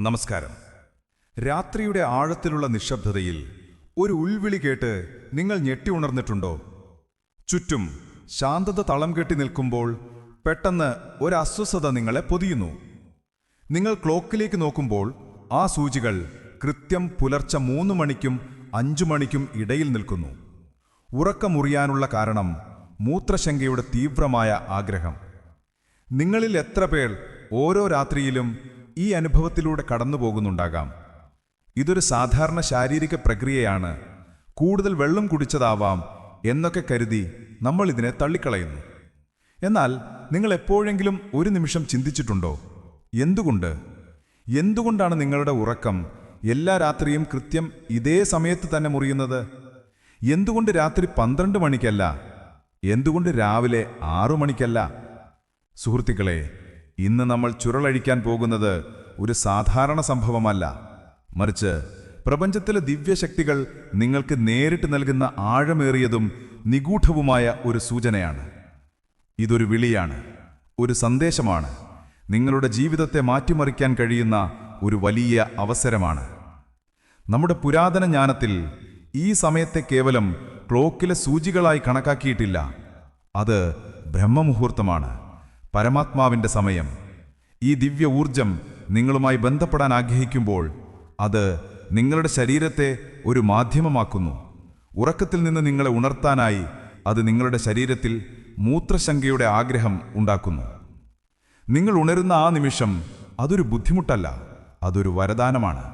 നമസ്കാരം. രാത്രിയുടെ ആഴത്തിലുള്ള നിശബ്ദതയിൽ ഒരു ഉൾവിളി കേട്ട് നിങ്ങൾ ഞെട്ടി ഉണർന്നിട്ടുണ്ടോ? ചുറ്റും ശാന്തത തളം കെട്ടി നിൽക്കുമ്പോൾ പെട്ടെന്ന് ഒരു അസ്വസ്ഥത നിങ്ങളെ പൊതിയുന്നു. നിങ്ങൾ ക്ലോക്കിലേക്ക് നോക്കുമ്പോൾ ആ സൂചികൾ കൃത്യം പുലർച്ച മൂന്ന് മണിക്കും അഞ്ചു മണിക്കും ഇടയിൽ നിൽക്കുന്നു. ഉറക്കമുറിയാനുള്ള കാരണം മൂത്രശങ്കയുടെ തീവ്രമായ ആഗ്രഹം. നിങ്ങളിൽ എത്ര പേർ ഓരോ രാത്രിയിലും ഈ അനുഭവത്തിലൂടെ കടന്നുപോകുന്നുണ്ടാകാം. ഇതൊരു സാധാരണ ശാരീരിക പ്രക്രിയയാണ്. കൂടുതൽ വെള്ളം കുടിച്ചതാവാം എന്നൊക്കെ കരുതി നമ്മൾ ഇതിനെ തള്ളിക്കളയുന്നു. എന്നാൽ നിങ്ങൾ എപ്പോഴെങ്കിലും ഒരു നിമിഷം ചിന്തിച്ചിട്ടുണ്ടോ? എന്തുകൊണ്ട്? എന്തുകൊണ്ടാണ് നിങ്ങളുടെ ഉറക്കം എല്ലാ രാത്രിയും കൃത്യം ഇതേ സമയത്ത് തന്നെ മുറിയുന്നത്? എന്തുകൊണ്ട് രാത്രി പന്ത്രണ്ട് മണിക്കല്ല? എന്തുകൊണ്ട് രാവിലെ ആറു മണിക്കല്ല? സുഹൃത്തുക്കളെ ഇന്ന് നമ്മൾ ചുരുളഴിക്കാൻ പോകുന്നത് ഒരു സാധാരണ സംഭവമല്ല. മറിച്ച് പ്രപഞ്ചത്തിലെ ദിവ്യശക്തികൾ നിങ്ങൾക്ക് നേരിട്ട് നൽകുന്ന ആഴമേറിയതും നിഗൂഢവുമായ ഒരു സൂചനയാണ്. ഇതൊരു വിളിയാണ് ഒരു സന്ദേശമാണ്. നിങ്ങളുടെ ജീവിതത്തെ മാറ്റിമറിക്കാൻ കഴിയുന്ന ഒരു വലിയ അവസരമാണ്. നമ്മുടെ പുരാതന ജ്ഞാനത്തിൽ ഈ സമയത്തെ കേവലം ക്ലോക്കിലെ സൂചികളായി കണക്കാക്കിയിട്ടില്ല. അത് ബ്രഹ്മമുഹൂർത്തമാണ്. പരമാത്മാവിന്റെ സമയം. ഈ ദിവ്യ ഊർജം നിങ്ങളുമായി ബന്ധപ്പെടാൻ ആഗ്രഹിക്കുമ്പോൾ അത് നിങ്ങളുടെ ശരീരത്തെ ഒരു മാധ്യമമാക്കുന്നു. ഉറക്കത്തിൽ നിന്ന് നിങ്ങളെ ഉണർത്താനായി അത് നിങ്ങളുടെ ശരീരത്തിൽ മൂത്രശങ്കയുടെ ആഗ്രഹം ഉണ്ടാക്കുന്നു. നിങ്ങൾ ഉണരുന്ന ആ നിമിഷം അതൊരു ബുദ്ധിമുട്ടല്ല അതൊരു വരദാനമാണ്.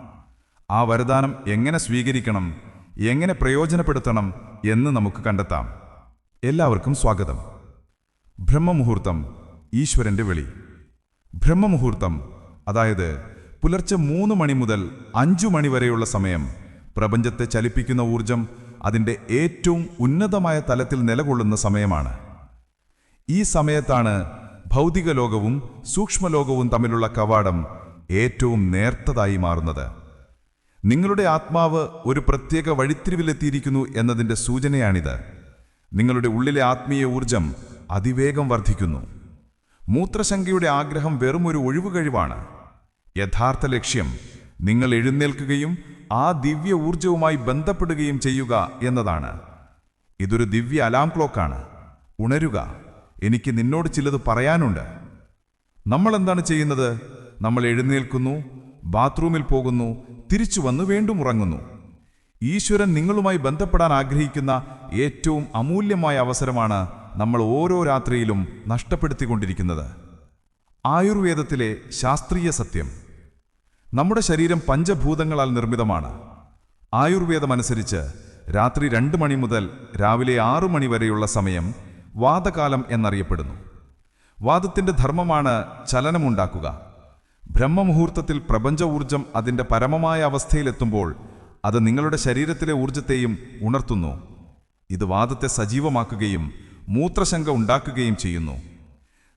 ആ വരദാനം എങ്ങനെ സ്വീകരിക്കണം എങ്ങനെ പ്രയോജനപ്പെടുത്തണം എന്ന് നമുക്ക് കണ്ടെത്താം. എല്ലാവർക്കും സ്വാഗതം. ബ്രഹ്മമുഹൂർത്തം ഈശ്വരന്റെ വെളി. ബ്രഹ്മമുഹൂർത്തം അതായത് പുലർച്ചെ മൂന്ന് മണി മുതൽ അഞ്ചു മണി വരെയുള്ള സമയം പ്രപഞ്ചത്തെ ചലിപ്പിക്കുന്ന ഊർജം അതിന്റെ ഏറ്റവും ഉന്നതമായ തലത്തിൽ നിലകൊള്ളുന്ന സമയമാണ്. ഈ സമയത്താണ് ഭൗതിക ലോകവും സൂക്ഷ്മലോകവും തമ്മിലുള്ള കവാടം ഏറ്റവും നേർത്തതായി മാറുന്നത്. നിങ്ങളുടെ ആത്മാവ് ഒരു പ്രത്യേക വഴിത്തിരിവിലെത്തിയിരിക്കുന്നു എന്നതിന്റെ സൂചനയാണിത്. നിങ്ങളുടെ ഉള്ളിലെ ആത്മീയ ഊർജം അതിവേഗം വർദ്ധിക്കുന്നു. മൂത്രശങ്കയുടെ ആഗ്രഹം വെറുമൊരു ഒഴിവുകഴിവാണ് യഥാർത്ഥ ലക്ഷ്യം നിങ്ങൾ എഴുന്നേൽക്കുകയും ആ ദിവ്യ ഊർജവുമായി ബന്ധപ്പെടുകയും ചെയ്യുക എന്നതാണ്. ഇതൊരു ദിവ്യ അലാം ക്ലോക്കാണ്. ഉണരുക. എനിക്ക് നിന്നോട് ചിലത് പറയാനുണ്ട്. നമ്മൾ എന്താണ് ചെയ്യുന്നത്? നമ്മൾ എഴുന്നേൽക്കുന്നു ബാത്റൂമിൽ പോകുന്നു തിരിച്ചു വന്ന് വീണ്ടും ഉറങ്ങുന്നു. ഈശ്വരൻ നിങ്ങളുമായി ബന്ധപ്പെടാൻ ആഗ്രഹിക്കുന്ന ഏറ്റവും അമൂല്യമായ അവസരമാണ് നമ്മൾ ഓരോ രാത്രിയിലും നഷ്ടപ്പെടുത്തിക്കൊണ്ടിരിക്കുന്നത്. ആയുർവേദത്തിലെ ശാസ്ത്രീയ സത്യം. നമ്മുടെ ശരീരം പഞ്ചഭൂതങ്ങളാൽ നിർമ്മിതമാണ്. ആയുർവേദമനുസരിച്ച് രാത്രി രണ്ട് മണി മുതൽ രാവിലെ ആറു മണി വരെയുള്ള സമയം വാദകാലം എന്നറിയപ്പെടുന്നു. വാദത്തിന്റെ ധർമ്മമാണ് ചലനമുണ്ടാക്കുക. ബ്രഹ്മമുഹൂർത്തത്തിൽ പ്രപഞ്ച ഊർജം അതിന്റെ പരമമായ അവസ്ഥയിലെത്തുമ്പോൾ അത് നിങ്ങളുടെ ശരീരത്തിലെ ഊർജത്തെയും ഉണർത്തുന്നു. ഇത് വാദത്തെ സജീവമാക്കുകയും മൂത്രശങ്ക ഉണ്ടാക്കുകയും ചെയ്യുന്നു.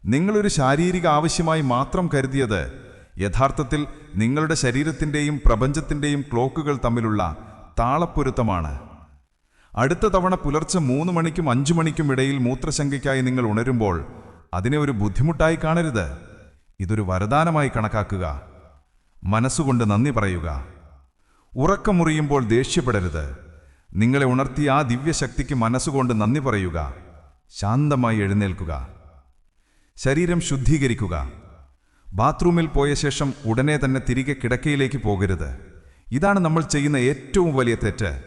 നിങ്ങളൊരു ശാരീരിക ആവശ്യമായി മാത്രം കരുതിയത് യഥാർത്ഥത്തിൽ നിങ്ങളുടെ ശരീരത്തിന്റെയും പ്രപഞ്ചത്തിന്റെയും ക്ലോക്കുകൾ തമ്മിലുള്ള താളപ്പൊരുത്തമാണ്. അടുത്ത തവണ പുലർച്ചെ മൂന്ന് മണിക്കും അഞ്ചു മണിക്കും ഇടയിൽ മൂത്രശങ്കയ്ക്കായി നിങ്ങൾ ഉണരുമ്പോൾ അതിനെ ഒരു ബുദ്ധിമുട്ടായി കാണരുത്. ഇതൊരു വരദാനമായി കണക്കാക്കുക. മനസ്സുകൊണ്ട് നന്ദി പറയുക. ഉറക്കമുറിയുമ്പോൾ ദേഷ്യപ്പെടരുത്. നിങ്ങളെ ഉണർത്തിയ ആ ദിവ്യശക്തിക്ക് മനസ്സുകൊണ്ട് നന്ദി പറയുക. ശാന്തമായി എഴുന്നേൽക്കുക. ശരീരം ശുദ്ധീകരിക്കുക. ബാത്റൂമിൽ പോയ ശേഷം ഉടനെ തന്നെ തിരികെ കിടക്കയിലേക്ക് പോകരുത്. ഇതാണ് നമ്മൾ ചെയ്യുന്ന ഏറ്റവും വലിയ തെറ്റ്.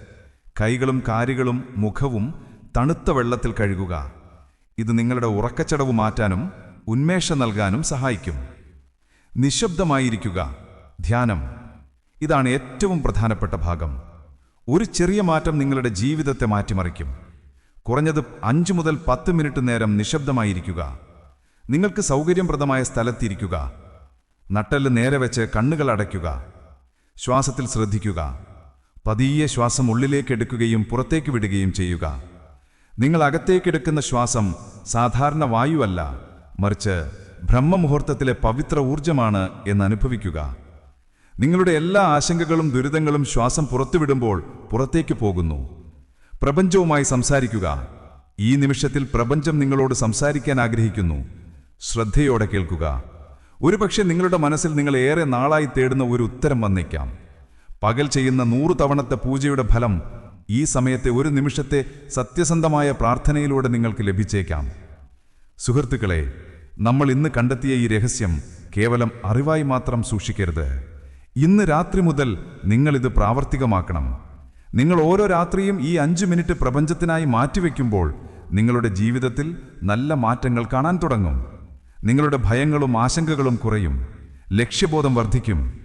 കൈകളും കാലുകളും മുഖവും തണുത്ത വെള്ളത്തിൽ കഴുകുക. ഇത് നിങ്ങളുടെ ഉറക്കച്ചടവ് മാറ്റാനും ഉന്മേഷം നൽകാനും സഹായിക്കും. നിശബ്ദമായിരിക്കുക. ധ്യാനം. ഇതാണ് ഏറ്റവും പ്രധാനപ്പെട്ട ഭാഗം. ഒരു ചെറിയ മാറ്റം നിങ്ങളുടെ ജീവിതത്തെ മാറ്റിമറിക്കും. കുറഞ്ഞത് അഞ്ചു മുതൽ പത്ത് മിനിറ്റ് നേരം നിശബ്ദമായിരിക്കുക. നിങ്ങൾക്ക് സൗകര്യപ്രദമായ സ്ഥലത്തിരിക്കുക. നട്ടൽ നേരെ വെച്ച് കണ്ണുകൾ അടയ്ക്കുക. ശ്വാസത്തിൽ ശ്രദ്ധിക്കുക. പതിയെ ശ്വാസം ഉള്ളിലേക്ക് എടുക്കുകയും പുറത്തേക്ക് വിടുകയും ചെയ്യുക. നിങ്ങൾ അകത്തേക്കെടുക്കുന്ന ശ്വാസം സാധാരണ വായുവല്ല മറിച്ച് ബ്രഹ്മമുഹൂർത്തത്തിലെ പവിത്ര ഊർജമാണ് എന്ന് അനുഭവിക്കുക. നിങ്ങളുടെ എല്ലാ ആശങ്കകളും ദുരിതങ്ങളും ശ്വാസം പുറത്തുവിടുമ്പോൾ പുറത്തേക്ക് പോകുന്നു. പ്രപഞ്ചവുമായി സംസാരിക്കുക. ഈ നിമിഷത്തിൽ പ്രപഞ്ചം നിങ്ങളോട് സംസാരിക്കാൻ ആഗ്രഹിക്കുന്നു. ശ്രദ്ധയോടെ കേൾക്കുക. ഒരുപക്ഷെ നിങ്ങളുടെ മനസ്സിൽ നിങ്ങൾ ഏറെ നാളായി തേടുന്ന ഒരു ഉത്തരം വന്നേക്കാം. പകൽ ചെയ്യുന്ന നൂറു തവണത്തെ പൂജയുടെ ഫലം ഈ സമയത്തെ ഒരു നിമിഷത്തെ സത്യസന്ധമായ പ്രാർത്ഥനയിലൂടെ നിങ്ങൾക്ക് ലഭിച്ചേക്കാം. സുഹൃത്തുക്കളെ നമ്മൾ ഇന്ന് കണ്ടെത്തിയ ഈ രഹസ്യം കേവലം അറിവായി മാത്രം സൂക്ഷിക്കരുത്. ഇന്ന് രാത്രി മുതൽ നിങ്ങളിത് പ്രാവർത്തികമാക്കണം. നിങ്ങൾ ഓരോ രാത്രിയും ഈ അഞ്ച് മിനിറ്റ് പ്രപഞ്ചത്തിനായി മാറ്റിവെക്കുമ്പോൾ നിങ്ങളുടെ ജീവിതത്തിൽ നല്ല മാറ്റങ്ങൾ കാണാൻ തുടങ്ങും. നിങ്ങളുടെ ഭയങ്ങളും ആശങ്കകളും കുറയും. ലക്ഷ്യബോധം വർദ്ധിക്കും.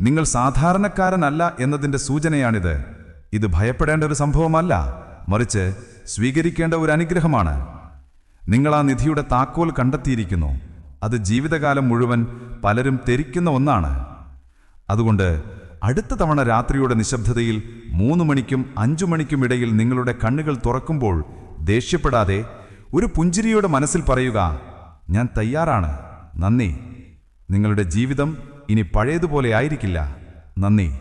നിങ്ങൾ സാധാരണക്കാരനല്ല എന്നതിന്റെ സൂചനയാണിത്. ഇത് ഭയപ്പെടേണ്ട ഒരു സംഭവമല്ല. മറിച്ച് സ്വീകരിക്കേണ്ട ഒരു അനുഗ്രഹമാണ്. നിങ്ങൾ ആ നിധിയുടെ താക്കോൽ കണ്ടെത്തിയിരിക്കുന്നു. അത് ജീവിതകാലം മുഴുവൻ പലരും തെരിക്കുന്ന ഒന്നാണ്. അതുകൊണ്ട് അടുത്ത തവണ രാത്രിയുടെ നിശബ്ദതയിൽ മൂന്ന് മണിക്കും അഞ്ചു മണിക്കും ഇടയിൽ നിങ്ങളുടെ കണ്ണുകൾ തുറക്കുമ്പോൾ ദേഷ്യപ്പെടാതെ ഒരു പുഞ്ചിരിയുടെ മനസ്സിൽ പറയുക ഞാൻ തയ്യാറാണ്. നന്ദി. നിങ്ങളുടെ ജീവിതം ഇനി പഴയതുപോലെ ആയിരിക്കില്ല. നന്ദി.